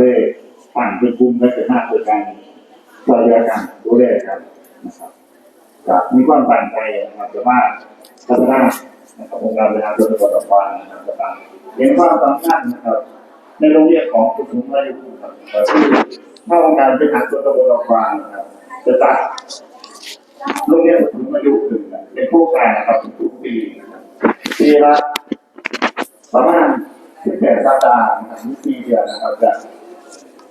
ได้ตั้งเป็นกลุ่มและเป็นหน้าตัวการช่วยเหลือกันดูแลกันนะครับจะมีความตั้งใจนะครับจะมาพัฒนานะครับองค์การบริหารส่วนจังหวัดลำปางนะครับจะมาเห็นความสำคัญนะครับ ในโรงเรียนของผู้สูงอายุครับที่ถ้าองค์การบริหารส่วนจังหวัดลำปางนะครับจะจัดโรงเรียนผู้สูงอายุถึงเป็นโครงการนะครับทุกปีนะครับปีละประมาณสิบแปดสัปดาห์นะครับทุกปีเดียวนะครับจะ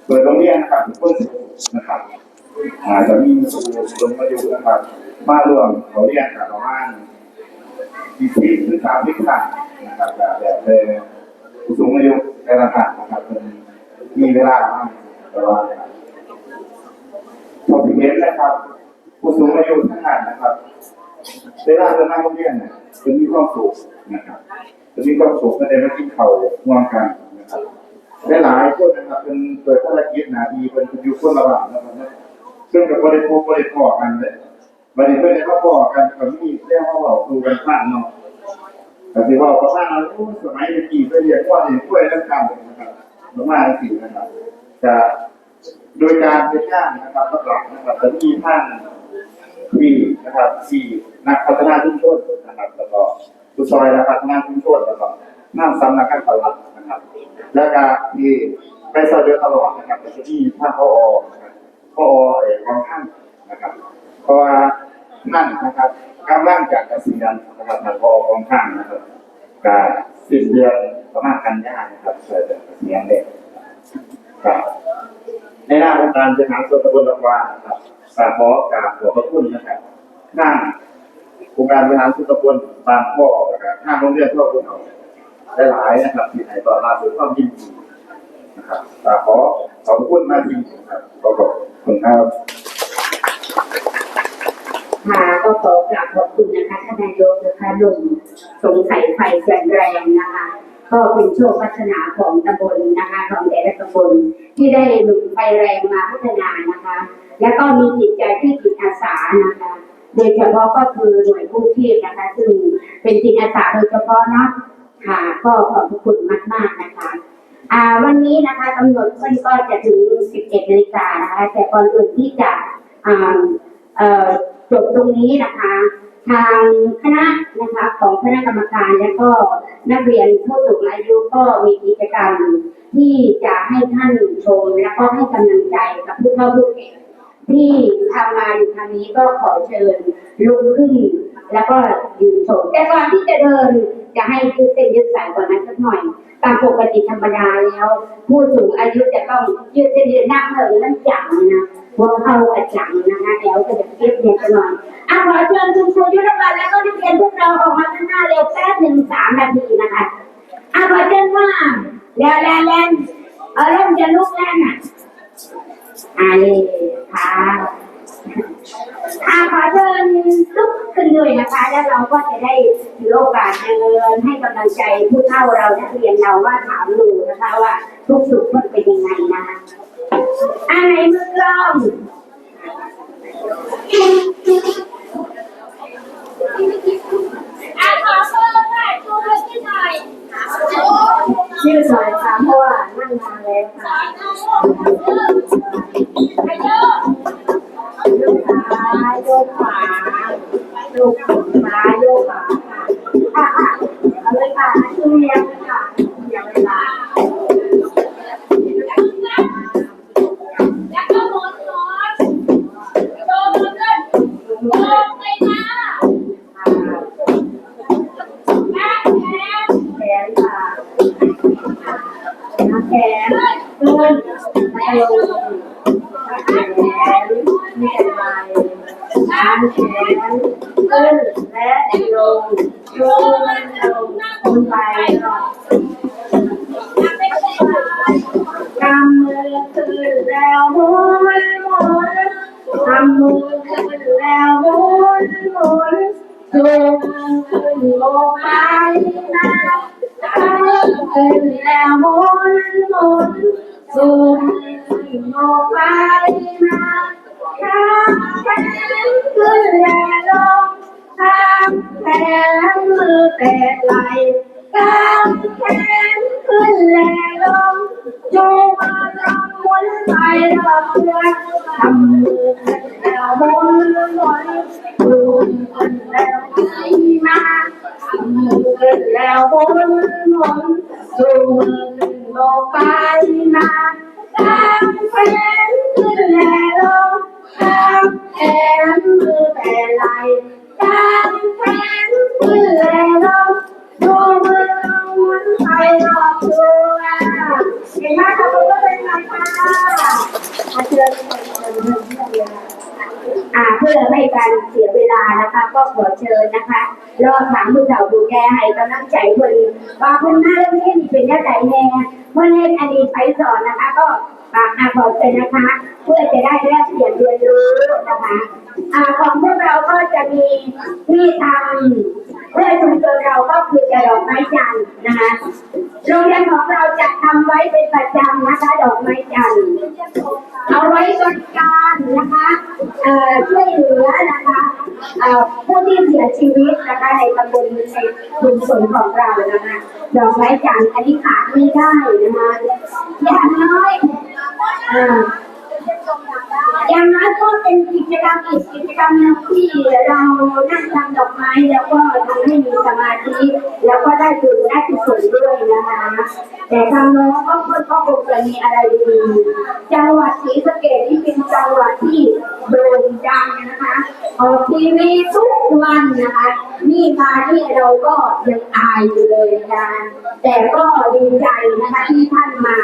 เปิดโรงเรียนนะครับทุกคนนะครับอาจจะมีผู้สูงอายุนะครับมารวมเขาเรียนกับประมาณยี่สิบถึงสามสิบครั้งนะครับแต่แต่ผู้สูงอายุแต่ละท่านะครับเป็นมีเวลาบ้างแต่ว่าผมเห็นนะครับผู้สูงอายุทั้งนั้นนะครับเวลาเดินทางโรงเรียนเนี่ยจะมีความสุขนะครับจะมีความสุขในเดินมากินเขาวร่วมกันนะครับ หลายคนนะครับเป็นเกิดภารกิจหนาทีเป็นอยู่คนละหว่างนะครับนะซึ่งกับบริโภคบริโภคกันเลยบริโภคเขาบอกกันกับมีเรียกว่าเราดูกันข้างเนาะแต่ที่ว่าประมาณนั้นโอ้ยสมัยเมื่อกี้ไปเรียนว่าเนี่ยช่วยเรื่องการนะครับประมาณนั้นสินะครับจะโดยการเป็นย่างนะครับหลักๆนะครับจะมีท่านที่นะครับที่นักพัฒนาชุมชนนะครับแล้วก็ผู้ซอยนักพัฒนาชุมชนแล้วก็ นั่งซ้ำนักการตลาดนะครับ แล้วก็ที่ไปสอบเดือตลอดนะครับแต่ที่ท่าพอนะครับพอเอกของท่านนะครับเพราะว่านั่นนะครับกำลังจากเกษียณนะครับทานพอของท่านนะครับการสิ้นเดือนประมาณกันยานะครับเสด็จเกษียณเด็กครับในหน้าองค์การบริหาส่วนตำบลลำวาครับสาขอกราบขอบพระคุณนะครับข้างองค์การบริหารส่วนตำบลบางข้อนะครับข้างโรงเรียนทั่วคุณเอา ได้หลายนะครับที่ไหนต่อรับด้วยความยินดีนะครับขอขอบคุณมากจริงๆครับขอบคุณครับค่ะก็ขอกราบขอบคุณนะคะท่านนายกนะคะลุงสงสัยไฟแสนแรงนะคะ ก็เป็นโชคพัฒนาของตำบลนะคะของแต่ละตำบลที่ได้หนุนไฟแรงมาพัฒนานะคะ แล้วก็มีจิตใจที่จิตอาสานะคะ โดยเฉพาะก็คือหน่วยกู้ชีพนะคะ ซึ่งเป็นจิตอาสาโดยเฉพาะเนาะ ค่ะก็ขอบพระคุณมากๆนะคะอ่าวันนี้นะคะกำหนดเพิ่นก็จะถึง11นาฬิกานะคะแต่ก่อนอื่นที่จะอ่าเอ่อจบตรงนี้นะคะ ทางคณะนะคะของคณะกรรมการและก็นักเรียนผู้สูงอายุก็มีกิจกรรมที่จะให้ท่านชม และก็ให้กำลังใจกับผู้เข้าร่วมที่ทำมาอยู่ทางนี้ก็ขอเชิญลุกขึ้น แล้วก็ยืนชมแต่ก่อนที่จะเดิน จะให้ยืดเส้นยืดสายก่อนนั้นสักหน่อย ตามปกติธรรมดาแล้ว ผู้สูงอายุจะต้องยืดเส้นยืดนั่งเถิงนั่งจังนะหัวเข้ากระจังนะคะแล้วก็จะเทียบเรียนกันหน่อยอะขอเชิญคุณครูยุทธวัฒน์แล้วก็นักเรียนพวกเราออกมาข้างหน้าเร็วแป๊บหนึ่งสามนาทีนะคะอะขอเชิญว่าแล้วแล้วแล้วเออเริ่มจะลุกแล้วน่ะอ่าเลยค่ะอะขอเชิญลุกขึ้นด้วยนะคะ แล้วเราก็จะได้ถือโอกาสเดินให้กำ ลังใจผู้เฒ่าเรานักเรียนเราว่าถามดูนะคะว่าทุกสุขมันเป็นยังไงนะคะอ่าไหนมือกล้องอะขอเพิ่มหน่อยดูที่หน่อยชื่อสอยค่ะเพราะว่านั่งนานแล้วค่ะไปเยอะลูกขาโยกขาลูกขา ล นบนดูขึ้นแล้วไปมาทำมือขึ้นแล้วบนบนดูมื ให้กำลังใจคนว่าคนหน้าเรื่องนี้เป็นยังไงแน่เมื่อเล่นอันนี้ไปสอนนะคะ ก็ฝากอาบอกเลยนะคะ เพื่อจะได้แลกเปลี่ยนเรียนรู้นะคะอ่าของพวกเราก็จะมีที่ทำ เพื่อชุมชนเราก็คือจะดอกไม้จันทร์นะคะโรงเรียนของเราจะทำไว้เป็นประจำนะคะดอกไม้จันทร์เอาไว้บริการนะคะเอ่อช่วยเหลือนะคะเอ่อผู้ที่เสียชีวิตนะคะในตำบลในชุมชนของเรานะคะดอกไม้จันทร์อันนี้ขาดไม่ได้นะคะอย่างน้อยอ่อ อย่างนั้นก็เป็นกิจกรรมอีกกิจกรรมนึงที่เรานั่งทำดอกไม้แล้วก็ทำให้มีสมาธิแล้วก็ได้บุญได้กุศลด้วยนะคะแต่ทางน้นก็ก็ก็คงจะมีอะไรดีจังหวัดศรีสะเกษที่เป็นจังหวัดที่โด่งดังนะคะออกทีวีทุกวันนะคะนี่มาที่เราก็ยังอายอยู่เลยนะแต่ก็ดีใจนะคะที่ท่านมา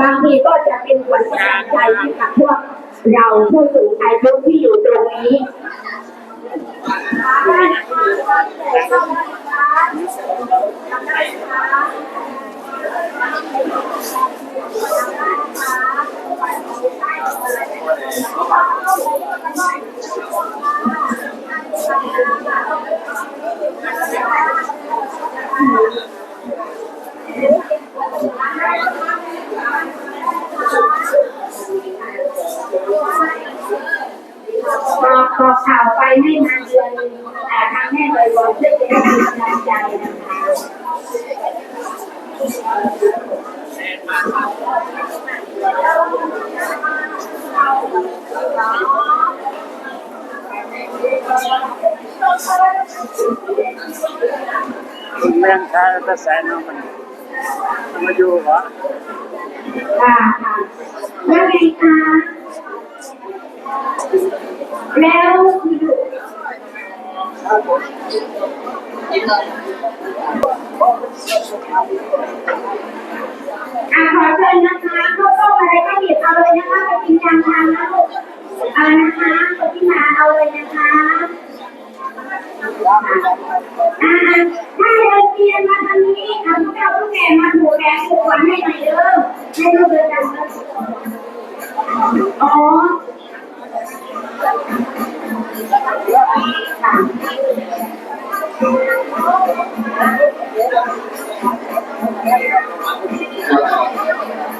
บางทีก็จะเป็นขวัญกำลังใจให้กับพวกเราผู้สูงอายุที่อยู่ตรงนี้ได้นะคะแต่เข้าได้นะคะบอกบอกข่าวไปให้มาเดือนอ่าทางแม่เลยบอกช่วยเป็นกำลังใจนะคะ คุณแม่งชายก็แสนเอามันมาอยู่เหรอค่ะค่ะแล้วไงคะแล้วอ่าขอเชิญนะคะข้าวต้มอะไรก็หยิบเอาเลยนะคะไปกินยางทางนะลูกเอานะคะคนที่มาเอาเลยนะคะ อ่าถ้าเราเรียนมาทางนี้เอาพวกเราผู้แก่มาถูแดงถูวันให้หน่อยเด้อให้ลูกเดินกันนะอ๋อ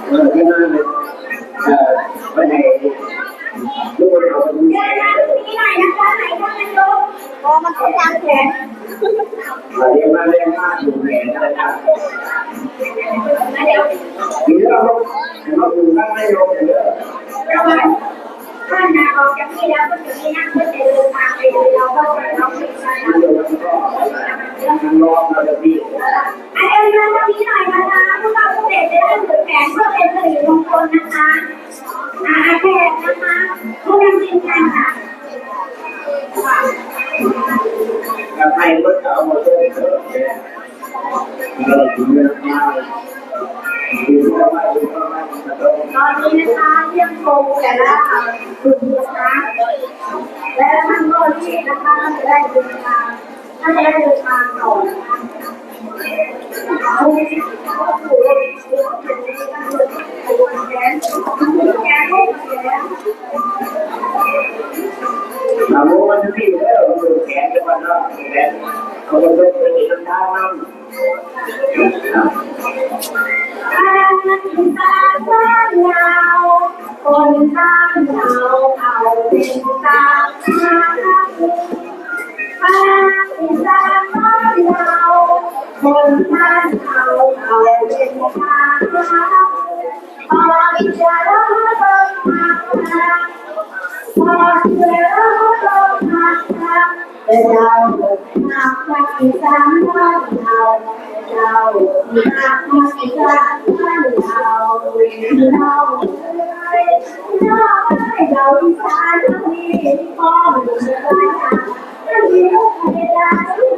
เออที่นั่นเลย มันรอเราจะดีอันเดินมาตรงนี้หน่อยนะคะพวกเราผู้เด็กจะได้ถือแขนเพื่อเป็นสิริมงคลนะคะอาแขกนะคะผู้นำทีมงานค่ะถ้าใครก็จะเอามาช่วยเสริมเนี่ยเราถึงเรื่องมาดูว่าไม่ดูว่าไม่จะต้องตอนนี้นะคะเยี่ยมชมแต่ะกลุ่มนะคะและท่านก็ที่นะคะได้ดินทาง ถ้าจะได้เดินทางต่อเขาถูกเป็นแขนแขนลูกแขนเราโมันที่แล้วดูแขนจะมาแล้วแขนเขาจะเป็นเป็นทางนั้นคนตาบ้านเราคนบ้านเราเอาเป็นตาบ้า มาที่สามเราคนบ้านเราเอาเป็นทางพอวิจารณ์ลงมาพอองมาเป็เราหนักมาที่สามเราเราหนักที่สามเราเราเราเราที่สามเราที่พ่อเรา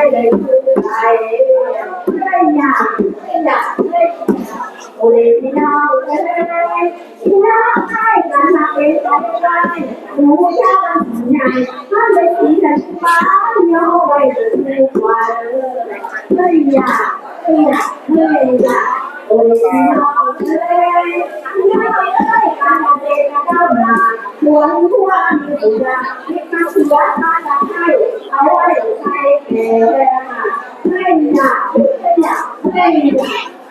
I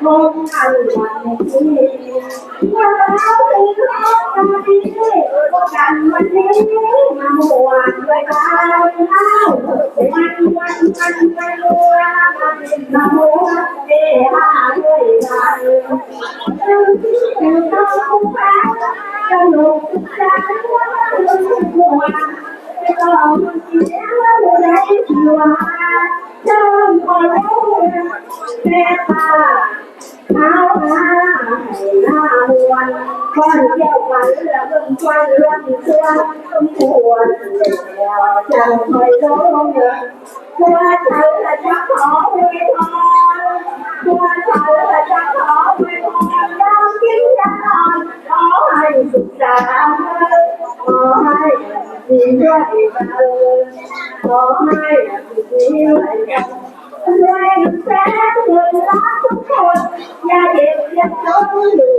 môn thành là chỉ nhớ tiếng hát ta đi có cần mình đi mà mùa người ta lao quanh quanh quanh quanh lua mà mùa để hạ người ta từ từ đâu cũng phá cho lục ra quá mùa cái con chỉ nhớ đây mùa chẳng phải đâu qua thở là chắc khó quê con qua thở là chắc khó quê con đang kiếm ra con có hay sụp xa có hay nhìn ra thì bà ơi có hay là tình yêu lại gặp Hãy subscribe cho kênh Ghiền Mì Gõ Để không bỏ lỡ những video hấp dẫn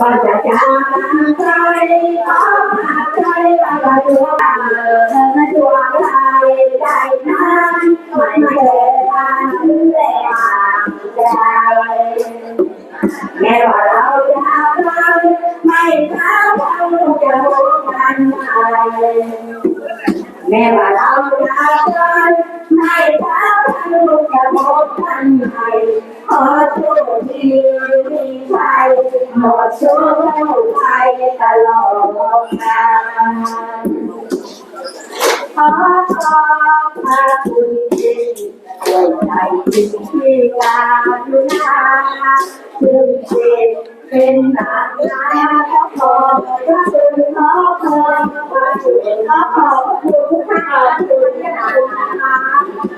ว่าจะจากใครต้องหาใจรว่าจะดวเธอาดวง ขอขอบพระคุณที่ด้วยใจที่ที่กาลุณาถึงเป็นเป็นนานนาพระพรพระคุณขอพรพระคุณขอขอบคุณทุกท่านคุณที่ทำนะคะ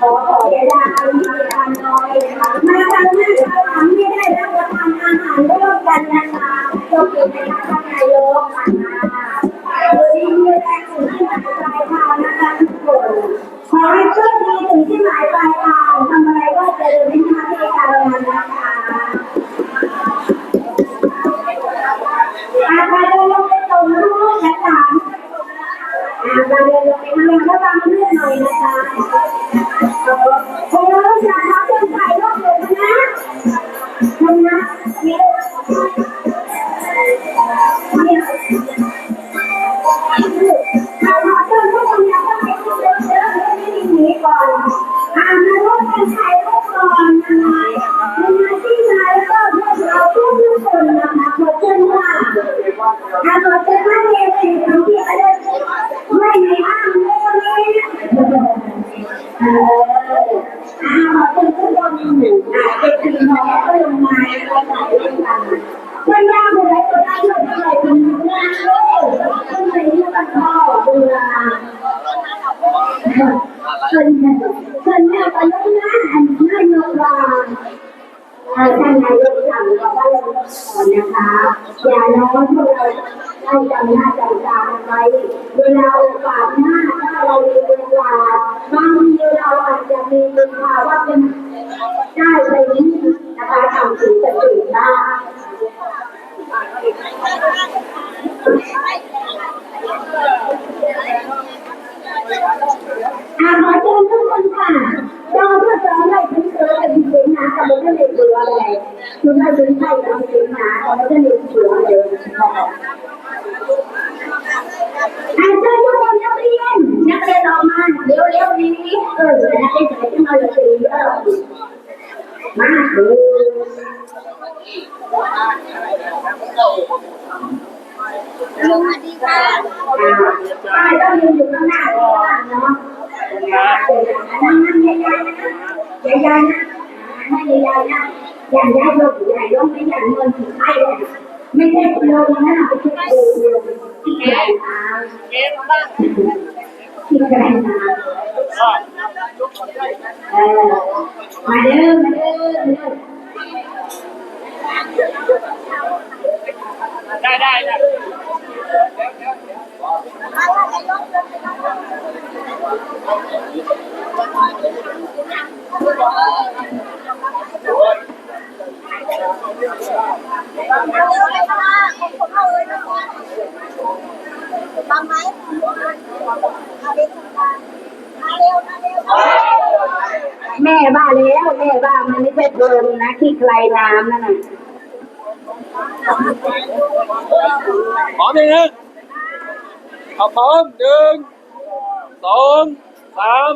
ขอขอเวลาที่ทำน้อยนะคะมาทำหน้าทำไม่ได้แล้วก็ทำอาหารร่วมกันนะคะขอบคุณนะคะนายกค่ะ ขอให้โชคดีถึงที่หมายปลายทางทำอะไรก็เจริญในทางเทการ ได้จำหน้าจำตาไว้เวลาโอกาสหน้าถ้าเรามีเวลาบางทีเราอาจจะมีเวลาว่าเป็นได้ไปนี้นะคะทำสิ่งต่างๆได้อาขอเชิญทุกคนค่ะเรอเพื่อจะได้ถึงเจอจริงนะม่ได้เบื่อเลยคุณได้ถึงใช่ทำจริงนะแต่ไม่ได้เบื่องเด็กคนนักเรียนนักเรียนออกมาเร็วๆนี้เออนักเรี ยนใส่ขึ้นมาเลยเออมาดูป้าต้องยืนอยู่ข้างหน้าเนาะนั่งนั่งยายๆนะยายๆนะให้ยายๆนะ อย่างยาเยลงใหญ่ลงไม่อย่างเงินถึงไอ้เลยไม่ใช่ลงนะไปคิดดูที่แกนะที่แกนะเออมาเด้อมาเด้อมาเด้อได้ได้ได้ ทำไหมเอาเร็วมาเร็วมาเร็วแม่บ้าแล้ว แม่บ้ามันไม่ใช่เพลิงนะที่ไกลน้ำนั่นน่ะพร้อมยังไงเอาพร้อมหนึ่งสองสาม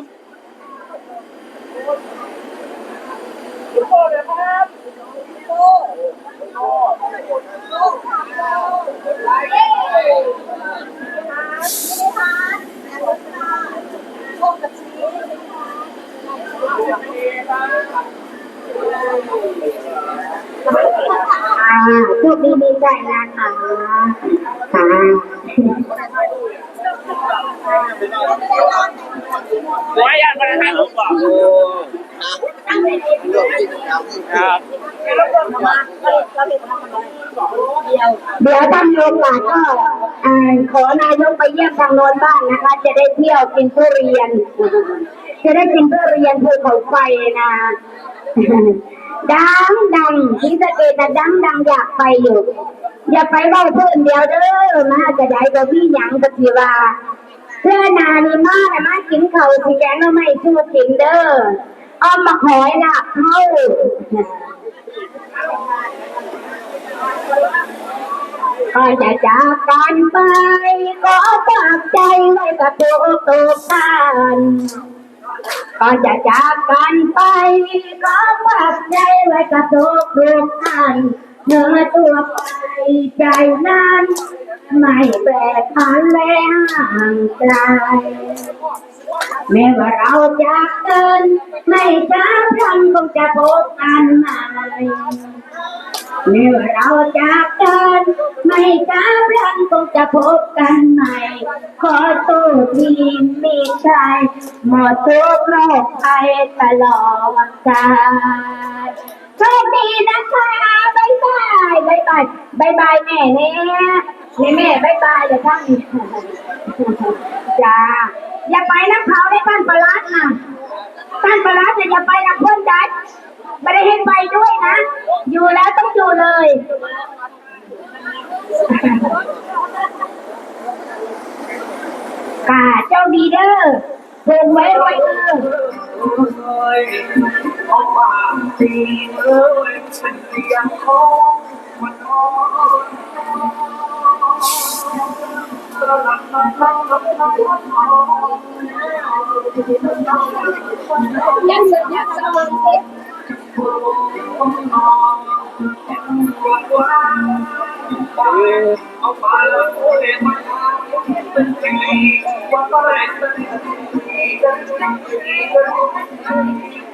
อ่า โชคดีมีใจนะคะค่ะไว้ยังไงให้ผมบอก ครับเดี๋ยวท่านโยมหลานก็ขอนายกไปเยี่ยมทางโน้นบ้างนะคะ จะได้เที่ยวกินทุเรียน จะได้กินทุเรียนภูเขาไฟนะ ดังดังที่สะเกตนะดังดังอยากไปอยู่ อย่าไปเบ้าเพื่อนเดียวเด้อมาจะได้กับพี่หยังกับพี่ว่าเพื่อนานีมาแต่มากินเขาสีแกงแล้วไม่ชูกินเด้อ อ้อมมาหอยหลับเข้าก่อนจะจากกันไป ก็ฝากใจไว้กับตัวตัวกันก่อนจะจากกันไป ก็ฝากใจไว้กับตัวตัวกันเนื้อตัวไปใจนั้น ไม่แปรผันและห่างไกล แม้ว่าเราจากกันไม่ช้าพลันคงจะพบกันใหม่เมื่อเราจากกันไม่ช้าพลันคงจะพบกันใหม่ ขอตัวทีมีใจหมดทุกโรคภัยตลอดกาลโชคดีนะคะบายบายบายบายบายบายแม่เนี่ย นี่แม่บายบายเลยท่านจ้าอย่าไปนะเขาได้บ้านปลาลัดนะบ้านปลาลัดอย่าไปนะเพื่อนจัดไม่ได้ให้ไปด้วยนะ อยู่แล้วต้องอยู่เลยค่ะเจ้าดีเด้อเพิ่งไว้ไว้เด้อของบางทีเอ้ยเป็นเสียงของมัน อ่อนยักษ์